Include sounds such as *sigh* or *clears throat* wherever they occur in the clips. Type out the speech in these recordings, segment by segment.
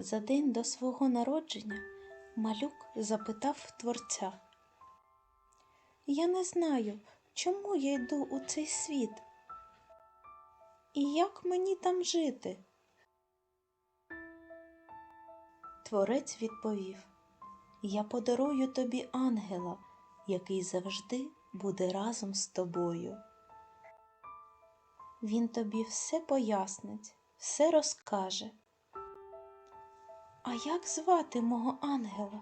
За день до свого народження малюк запитав творця. Я не знаю, чому я йду у цей світ. І як мені там жити? Творець відповів Я подарую тобі ангела, який завжди буде разом з тобою. Він тобі все пояснить, все розкаже. А як звати мого ангела?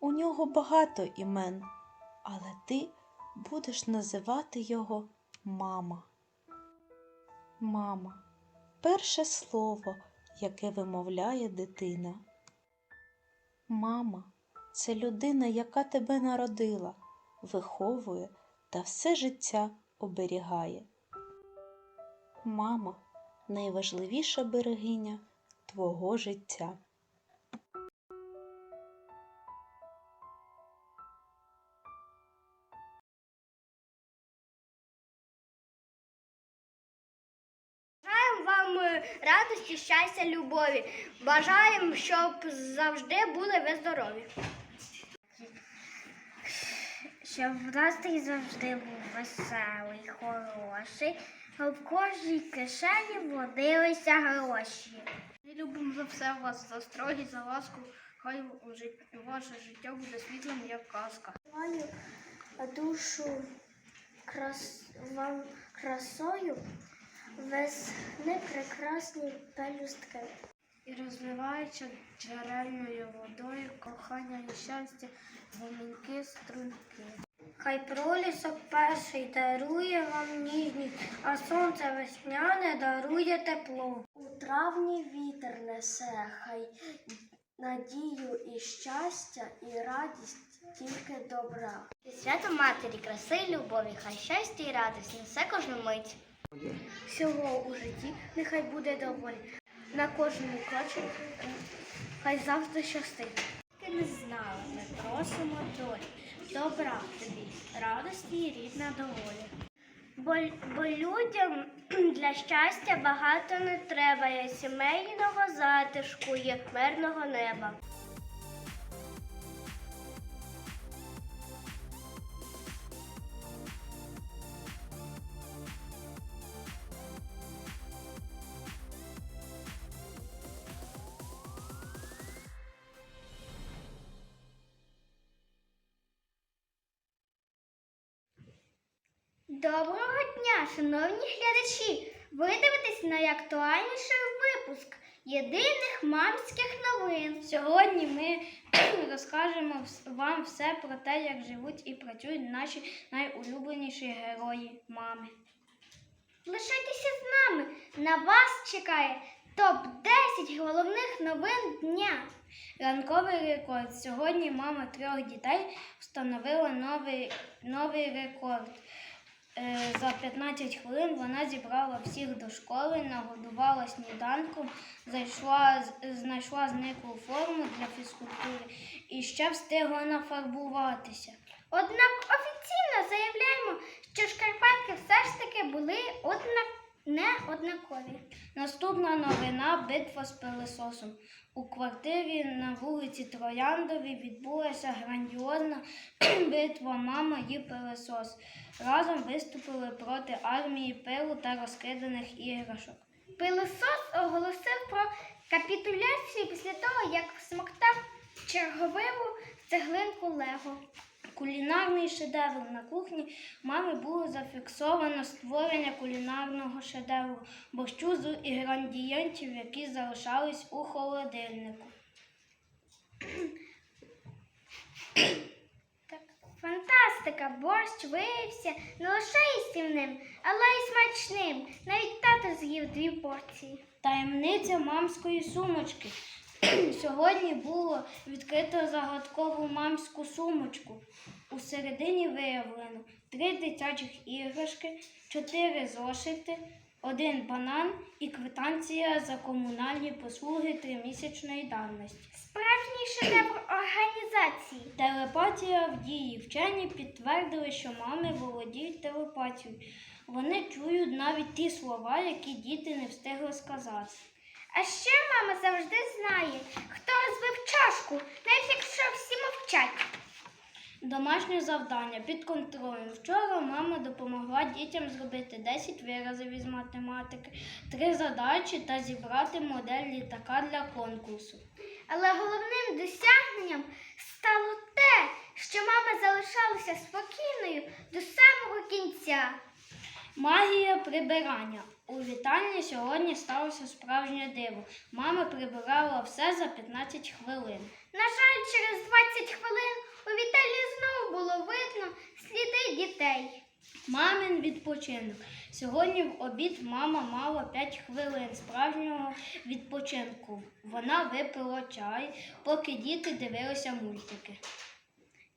У нього багато імен, але ти будеш називати його мама. Мама перше слово, яке вимовляє дитина. Мама це людина, яка тебе народила, виховує та все життя оберігає. Мама найважливіша берегиня твого життя. Вам е, радості, щастя, любові. Бажаємо, щоб завжди були ви здорові. Щоб настрій завжди був веселий, хороший, а в кожній кишені водилися гроші. Ми любимо за все вас, за строгість, за ласку. Хай ваше життя буде світлим, як казка. Маю душу крас... вам красою, весни прекрасні пелюстки. І розливаючи джерельною водою, кохання і щастя, гомінки струнки. Хай пролісок перший дарує вам ніжність, а сонце весняне дарує тепло. У травні вітер несе, хай надію і щастя, і радість тільки добра. І свято матері, краси і любові, хай щастя і радість несе кожну мить. Всього у житті нехай буде доволі. На кожному кроці хай завжди щастить. Ти не знала, ми просимо долі. Добра тобі, радості і рідна доволі. Бо, бо людям *clears throat* для щастя багато не треба, є сімейного затишку, як мирного неба. Доброго дня, шановні глядачі! Ви дивитесь найактуальніший випуск єдиних мамських новин. Сьогодні ми *clears throat* розкажемо вам все про те, як живуть і працюють наші найулюбленіші герої мами. Лишайтеся з нами. На вас чекає топ-10 головних новин дня. Ранковий рекорд. Сьогодні мама трьох дітей встановила новий, новий рекорд. Е, За 15 хвилин вона зібрала всіх до школи, нагодувала сніданком, зайшла, знайшла зниклу форму для фізкультури і ще встигла нафарбуватися. Однак офіційно заявляємо, що шкарпетки все ж таки були однак... не однакові. Наступна новина битва з пилососом. У квартирі на вулиці Трояндовій відбулася грандіозна *clears throat* битва мама і пилосос. Разом виступили проти армії пилу та розкиданих іграшок. Пилосос оголосив про капітуляцію після того, як всмоктав черговиву цеглинку Лего. Кулінарний шедевр на кухні мами було зафіксовано створення кулінарного шедевру борщу з інгредієнтів, які залишались у холодильнику. *clears throat* Фантастика! Борщ виявився не лише їстівним, але й смачним. Навіть тато з'їв дві порції. Таємниця мамської сумочки. *clears throat* Сьогодні було відкрито загадкову мамську сумочку. У середині виявлено три дитячих іграшки, чотири зошити, один банан і квитанція за комунальні послуги тримісячної давності. Справжній шедевр організації. Телепатія в дії. Вчені підтвердили, що мами володіють телепатією. Вони чують навіть ті слова, які діти не встигли сказати. А ще мама завжди знає, хто розбив чашку, навіть якщо всі мовчать. Домашнє завдання під контролем. Вчора мама допомогла дітям зробити 10 виразів із математики, три задачі та зібрати модель літака для конкурсу. Але головним досягненням стало те, що мама залишалася спокійною до самого кінця. Магія прибирання. У вітальні сьогодні сталося справжнє диво. Мама прибирала все за 15 хвилин. На жаль, через 20 хвилин у Віталії знову було видно сліди дітей. Мамин відпочинок. Сьогодні в обід мама мала 5 хвилин справжнього відпочинку. Вона випила чай, поки діти дивилися мультики.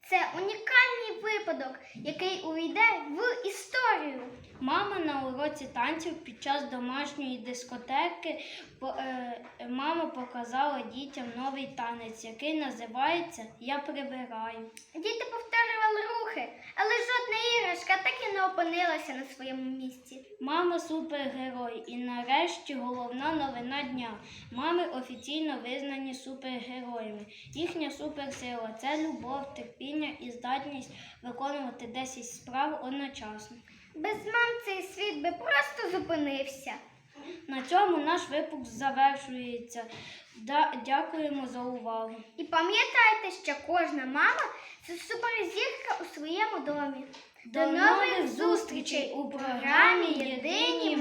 Це унікальний випадок, який увійде в історію. Мама на уроці танців під час домашньої дискотеки е, мама показала дітям новий танець, який називається Я прибираю. Діти повторювали рухи, але жодна іграшка так і не опинилася на своєму місці. Мама супергерой. І нарешті головна новина дня. Мами офіційно визнані супергероями. Їхня суперсила це любов, терпіння і здатність виконувати 10 справ одночасно. Без мам цей світ би просто зупинився. На цьому наш випуск завершується. Да- дякуємо за увагу. І пам'ятайте, що кожна мама це суперзірка у своєму домі. До нових зустрічей у програмі Єдині